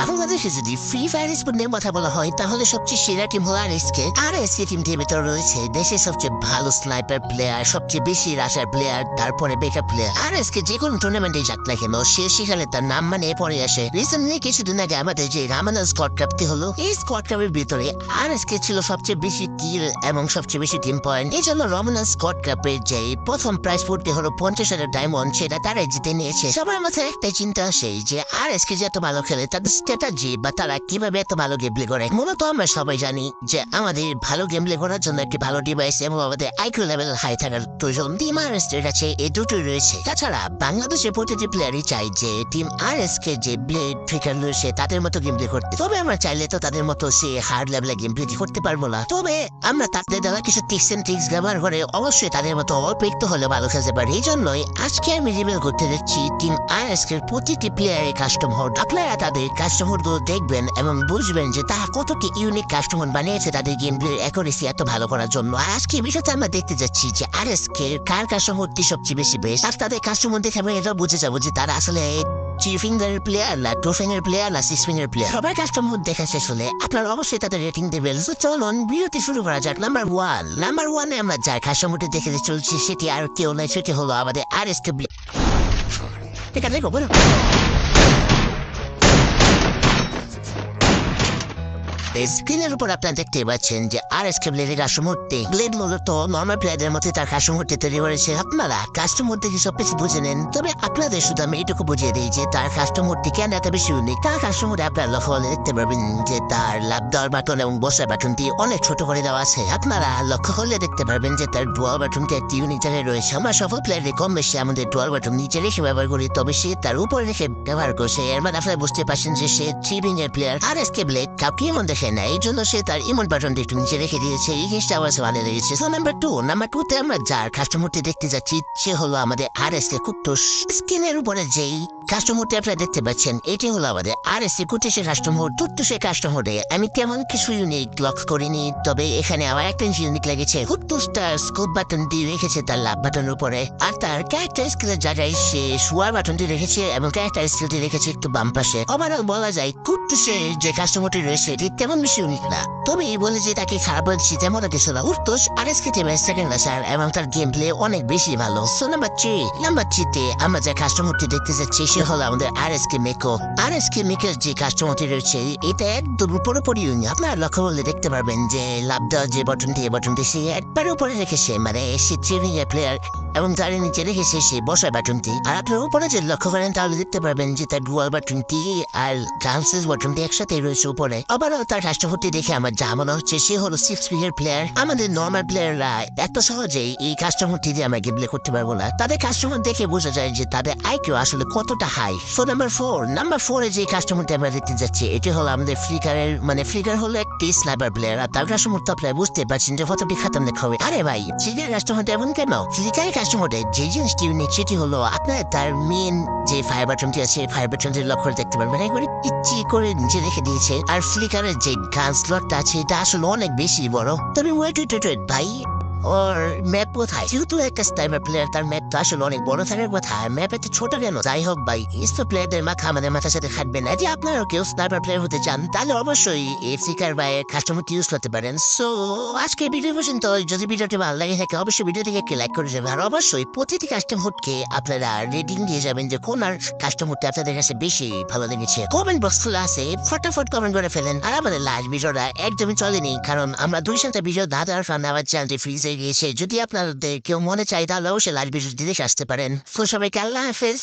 বাংলাদেশে যদি free fire sport নিয়ে কথা বলা হয়, তাহলে সবচেয়ে সেরা টিম হলো আর এসকে আর এসকে টিমটির ভেতরে রয়েছে দেশের সবচেয়ে ভালো স্নাইপার প্লেয়ার সবচেয়ে বেশি রাশার প্লেয়ার তারপরে বেকার প্লেয়ার আর এসকে যে কোনো টুর্নামেন্টে যাক না কেন, সে সেখানে তার নাম মানে পরে আসে। রিসেন্টলি কিছুদিন আগে আমাদের যে রামানা স্কট কাপটি হলো, এই স্কট কাপের ভিতরে আর এসকে ছিল সবচেয়ে বেশি কিল এবং সবচেয়ে বেশি টিম পয়েন্ট এই জন্য রমনা স্কট কাপের যে প্রথম প্রাইজ ফুটতে হলো পঞ্চাশ হাজার ডায়মন্ড সেটা তারাই জিতে নিয়েছে। সবার মাথায় একটাই চিন্তা আসে যে আর এসকে যে এত ভালো খেলে, তাদের স্ট্র্যাটাজি বা তারা কীভাবে এত ভালো গেম প্লে করে? মূলত আমরা সবাই জানি যে আমাদের ভালো গেম প্লে করার জন্য একটি ভালো ডিভাইস এবং আমাদের আইকিউ লেভেল হাই থাকার প্রয়োজন টিম আর এস এর কাছে এই দুটোই রয়েছে। তাছাড়া বাংলাদেশের প্রতিটি প্লেয়ারই চাই যে টিম আর এস কে যে ব্লেড ফিকার রয়েছে, তাদের মতো গেম প্লে করতে। তবে আমরা চাইলে তো তাদের মতো সে হার্ড লেভেলে গেম প্লে করতে পারব না। তবে আমরা তাদের দ্বারা কিছু টিক্স এন্ড ট্রিক্স ব্যবহার করে অবশ্যই তাদের মতো অল্প হলে ভালো খেলতে পারি। এই জন্যই আজকে আমি রিভিল করতে যাচ্ছি টিম আর এস কে প্রতিটি প্লেয়ারের কাস্টম হোড আপনারা তাদের কাস্টম হোডগুলো দেখবেন এবং বুঝবেন যে তারা কতটি ইউনিক কাস্টমার বানিয়েছে তাদের গেম প্লে অ্যাকুরেসি এত ভালো করার জন্য। আজকে বিষয়টা আমরা দেখতে যাচ্ছি যে আর এস কে কার কাস্টমারটি সবচেয়ে বেশি বেশ আর তাদের কাস্টমার দেখে আমরা এটাও বুঝে যাব যে তারা আসলে থ্রি ফিঙ্গার প্লেয়ার না টু ফিঙ্গার প্লেয়ার না সিক্স ফিঙ্গার প্লেয়ার সবাই কাস্টমার দেখা শেষ হলে আপনারা অবশ্যই তাদের রেটিং দেবেন। তো চলুন, বিরতি শুরু করা যাক। নাম্বার ওয়ান নাম্বার ওয়ানে আমরা যার কাস্টমারটি দেখে চলছি, সেটি আর কেউ নয়, সেটি হলো আমাদের আর এস কে ঠিক আছে স্ক্রিনের উপর আপনারা দেখতে পাচ্ছেন যে আর এস কে ব্লেডের কাস্টমূর্তি ব্লেড মূলত নর্মাল প্লেয়ারদের মধ্যে তার কাস্টমূর্তি তৈরি করেছে। আপনারা কাস্টমূর্তি কি সব কিছু বুঝে নেন, তবে আপনাদের শুধু আমি এটুকু বুঝিয়ে দিই যে তার কাস্টমূর্তি কেন এত বেশি ইউনিক তার কাস্টমূর্তি আপনারা লক্ষ্য করলে দেখতে পারবেন যে তার লাভ দেওয়ার বাটন এবং বসার বাটনটি অনেক ছোট করে দেওয়া আছে। আপনারা লক্ষ্য করলে দেখতে পারবেন যে তার ডুয়াল বাটনটি একটি ইউনিক জায়গায় রয়েছে। আমরা সফল প্লেয়ারে কম বেশি আমাদের ডুয়াল বাটন নিচে রেখে ব্যবহার করি, তবে সে তার উপরে রেখে ব্যবহার করছে। এর মানে আপনারা বুঝতে পারছেন যে সে থ্রি এর প্লেয়ার আর এস কে ব্লেড কাউকে এমন দেখে না এই জন্য সে তার ইমন বাটনটি একটু নিচে রেখে দিয়েছে। এই জিনিসটা আমার কাছে ভালো লেগেছে। তো নাম্বার টু নাম্বার টু তে আমরা যার কাস্টমারটি দেখতে যাচ্ছি, সে হলো আমাদের আর এস কে কুট্টুস। স্ক্রিনের উপরে যেই কাস্টমারটি আপনারা দেখতে পাচ্ছেন, এটি হলো আমাদের আর এস সি কুট্টুসের কাস্টমার টুট্টুসের কাস্টমারে আমি তেমন কিছু ইউনিক লক্ষ্য করিনি, তবে এখানে আমার একটা ইউনিক লেগেছে। কুট্টুস তার বাটন দিয়ে রেখেছে তার লাভ বাটনের উপরে। আর তার ক্যারেক্টার স্কিলের জায়গায় সে শোয়ার বাটনটি রেখেছে এবং ক্যারেক্টার স্কিলটি রেখেছে একটু বাম পাশে। ওভারঅল বলা যায়, কুট্টুসের যে কাস্টমারটি রয়েছে, এটি বেশি ইউনিক না, তবে এই বলে যে তাকে খারাপ বলছি তেমন কিছু না উত্তোষ এবং তার গেম প্লে অনেক বেশি ভালো। সো নাম্বার থ্রি নাম্বার আমরা যে কাস্টমারটি দেখতে যাচ্ছি, সে হলো আমাদের আর এস কে মেকো আর এস কে মেকের যে কাস্টমারটি রয়েছে, এটা একদম পুরোপুরি আপনারা লক্ষ্য করলে দেখতে পারবেন যে লাভ দেওয়ার যে বটনটি এই বটনটি সে একবার উপরে রেখেছে। মানে সে প্লেয়ার এবং তার নিচে রেখেছে সে বসার বাটনটি। আর আপনার উপরে যে লক্ষ্য করেন, তাহলে দেখতে পারবেন যে তার ডুয়াল বাটনটি আর ডান্সেস বাটনটি একসাথে রয়েছে উপরে। আবারও তার রাষ্ট্রপতি দেখে আমার যা মনে হচ্ছে, সে হলো সিক্স ফিগার প্লেয়ার আমাদের নর্মাল প্লেয়াররা এত সহজেই এই কাস্টমারটি দিয়ে আমরা গেমলে করতে পারব না। তাদের কাস্টমার দেখে বোঝা যায় যে তাদের আই আইকিউ আসলে কতটা high so number four number ফোরে যে কাস্টমারটি আমরা দেখতে যাচ্ছি, এটি হলো আমাদের ফ্লিকারের মানে ফ্লিকার হলো একটি স্নাইপার প্লেয়ার আর তার কাস্টমার তো আপনারা বুঝতে পারছেন যে কতটি খাতাম লেখা হবে। আরে ভাই ফ্লিকার কাস্টমারটা এমন কেন? ফ্লিকারের কাস্টমারটা যে জিনিসটি ইউনিক সেটি হলো আপনার তার মেন যে ফায়ার বাটনটি আছে ফায়ার বাটনটি লক্ষ্য দেখতে পারবেন। একবারে ইচ্ছি করে নিচে রেখে দিয়েছে। আর ফ্লিকারের যে গান স্লটটা আছে, এটা আসলে অনেক বেশি বড়। তবে ওয়েট ওয়েট ওয়েট ভাই ওর ম্যাপ কোথায়? যেহেতু একটা স্টাইমার প্লেয়ার তার ম্যাপ তো আসলে অনেক বড় থাকার কথা। ম্যাপ এত ছোট কেন? যাই হোক ভাই ইস্তো প্লেয়ারদের মাথা আমাদের মাথার সাথে খাটবে না। যে আপনারাও কেউ স্নাইপার প্লেয়ার হতে চান, তাহলে অবশ্যই এই ফ্লিকার বা কাস্টমার ইউজ করতে পারেন। সো আজকে ভিডিও পর্যন্ত। যদি ভিডিওটি ভালো লাগে থাকে, অবশ্যই ভিডিওটিকে একটি লাইক করে যাবেন আর অবশ্যই প্রতিটি কাস্টমারকে আপনারা রেটিং দিয়ে যাবেন যে কোন আর কাস্টমারটি আপনাদের কাছে বেশি ভালো লেগেছে। কমেন্ট বক্স খোলা আছে, ফটাফট কমেন্ট করে ফেলেন। আর আমাদের লাস্ট ভিডিওটা একদমই চলেনি, কারণ আমরা দুই সাথে ভিডিও দেওয়ার কারণে আমার চ্যানেলটি ফ্রিজ গিয়েছে। যদি আপনাদের কেউ মনে চাই তাহলে অবশ্যই লাইট ভিডিও দিতে আসতে পারেন। সবাইকে আল্লাহ হাফেজ।